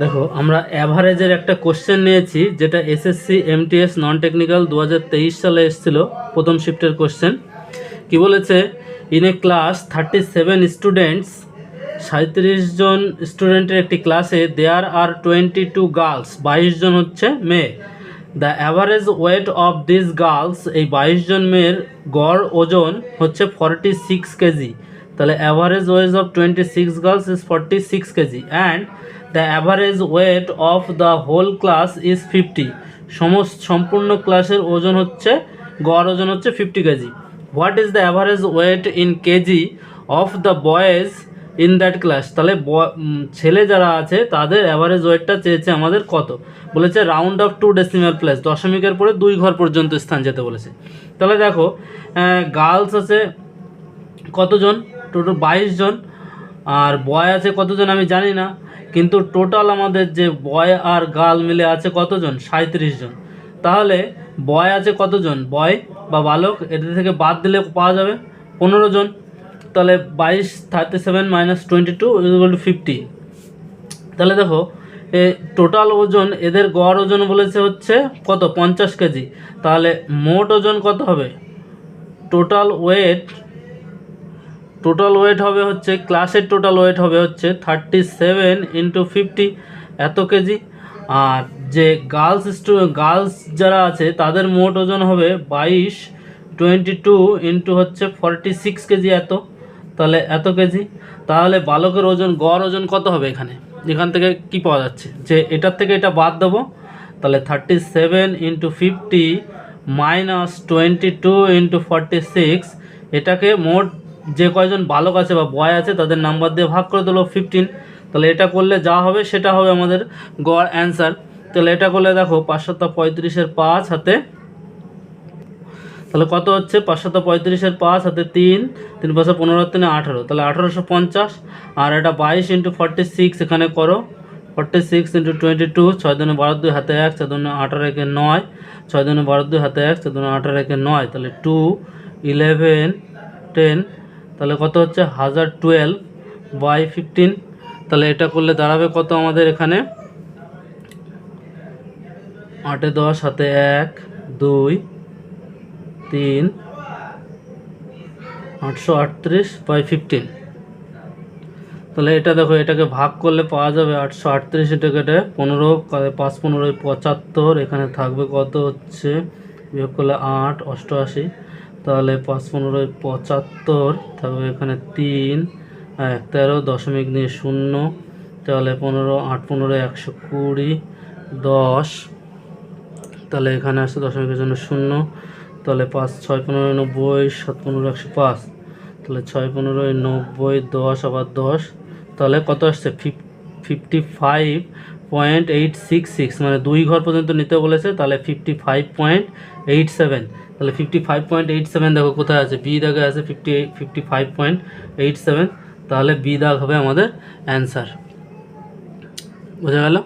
দেখো, আমরা অ্যাভারেজের একটা কোশ্চেন নিয়েছি, যেটা এসএসসি এমটিএস নন টেকনিক্যাল দু হাজার তেইশ সালে এসেছিল, প্রথম শিফটের কোশ্চেন কি বলেছে? In a class thirty seven students সাঁত্রিশ জন স্টুডেন্টের একটি ক্লাসে there are twenty two girls বাইশ জন হচ্ছে মেয়ে। The average weight of this girls এই বাইশ জন মেয়ের গড় ওজন হচ্ছে ফর্টি সিক্স কেজি। তাহলে average weight of twenty six girls is forty six KG and the average weight of the whole class is fifty সমস্ত, সম্পূর্ণ ক্লাসের ওজন হচ্ছে, গড় ওজন হচ্ছে fifty KG what is the average weight in KG of the boys in that class তাহলে ছেলে যারা আছে, তাদের অ্যাভারেজ ওয়েটটা চেয়েছে আমাদের কত? বলেছে round off to decimal place দশমিকের পরে দুই ঘর পর্যন্ত স্থান যেতে বলেছে। তাহলে দেখো গার্লস আছে কতজন? টোটাল বাইশ জন, আর বয় আছে কতজন আমি জানি না, কিন্তু টোটাল আমাদের যে বয় আর গার্ল মিলে আছে কতজন? সাঁত্রিশ জন। তাহলে বয় আছে কতজন? বয় বা বালক, এদের থেকে বাদ দিলে পাওয়া যাবে পনেরো জন। তাহলে বাইশ thirty seven minus twenty two equal to fifty. তাহলে দেখো, এ টোটাল ওজন এদের গড় ওজন বলেছে হচ্ছে কত? পঞ্চাশ কেজি। তাহলে মোট ওজন কত হবে? টোটাল ওয়েট টোটাল ওয়েট হবে হচ্ছে ক্লাসের টোটাল ওয়েট হবে হচ্ছে থার্টি সেভেন ইন্টু ফিফটি এত কেজি। আর যে গার্লস স্টু গার্লস যারা আছে, তাদের মোট ওজন হবে বাইশ টোয়েন্টি টু ইন্টু হচ্ছে ফর্টি সিক্স কেজি এত। তাহলে এত কেজি। তাহলে বালকের ওজন, গড় ওজন কত হবে এখানে? এখান থেকে কি পাওয়া যাচ্ছে? যে এটার থেকে এটা বাদ দেবো। তাহলে thirty seven into fifty minus twenty two into forty six এটাকে মোট যে কয়জন বালক আছে বা বয় আছে, তাদের নাম্বার দিয়ে ভাগ করে দিলো ফিফটিন তাহলে এটা করলে যা হবে, সেটা হবে আমাদের গড় অ্যান্সার তাহলে এটা করলে দেখো পাঁচশত পঁয়ত্রিশের পাঁচ হাতে, তাহলে কত হচ্ছে? পাঁচশত পঁয়ত্রিশের পাঁচ হাতে তিন তিন পাঁচশো পনেরো, তিনে আঠারো। তাহলে আঠারোশো পঞ্চাশ, আর এটা বাইশ ইন্টু ফর্টি সিক্স এখানে করো। Forty six into twenty two ছয় দিনে বারো দুই হাতে এক, ছয় দিনে আঠারো একে নয়, ছয় দিনে বারো দুই হাতে এক, ছয় দিনে আঠারো একে নয়। তাহলে টু ইলেভেন টেন তাহলে কত হচ্ছে? হাজার টুয়েলভ বাই ফিফটিন তাহলে এটা করলে দাঁড়াবে কত আমাদের এখানে? আটে দশ হাতে এক, দুই, তিন, আটশো আটত্রিশ বাই ফিফটিন তাহলে এটা দেখো, এটাকে ভাগ করলে পাওয়া যাবে আটশো আটত্রিশ, এটা পনেরো পাঁচ পনেরোই পঁচাত্তর, এখানে থাকবে কত হচ্ছে? বিয়োগ করলে আট, অষ্টআশি। তাহলে পাঁচ পনেরোই পঁচাত্তর থাকবে এখানে তিন এক তেরো, দশমিক নিয়ে শূন্য, তাহলে পনেরো, আট পনেরো, একশো কুড়ি, দশ, তাহলে এখানে আসছে দশমিকের জন্য শূন্য, তাহলে পাঁচ, ছয় পনেরো, নব্বই, সাত পনেরো, একশো পাঁচ, তাহলে ছয় পনেরোই নব্বই, দশ, আবার দশ, তাহলে কত আসছে? Fifty five point eight six six মানে দুই ঘর পর্যন্ত নিতে বলেছে, তাহলে fifty five point eight seven তাহলে fifty five point eight seven দেখো কোথায় আছে বি দাগে আছে fifty fifty five point eight seven তাহলে বি দাগ হবে আমাদের অ্যান্সার বোঝা গেল?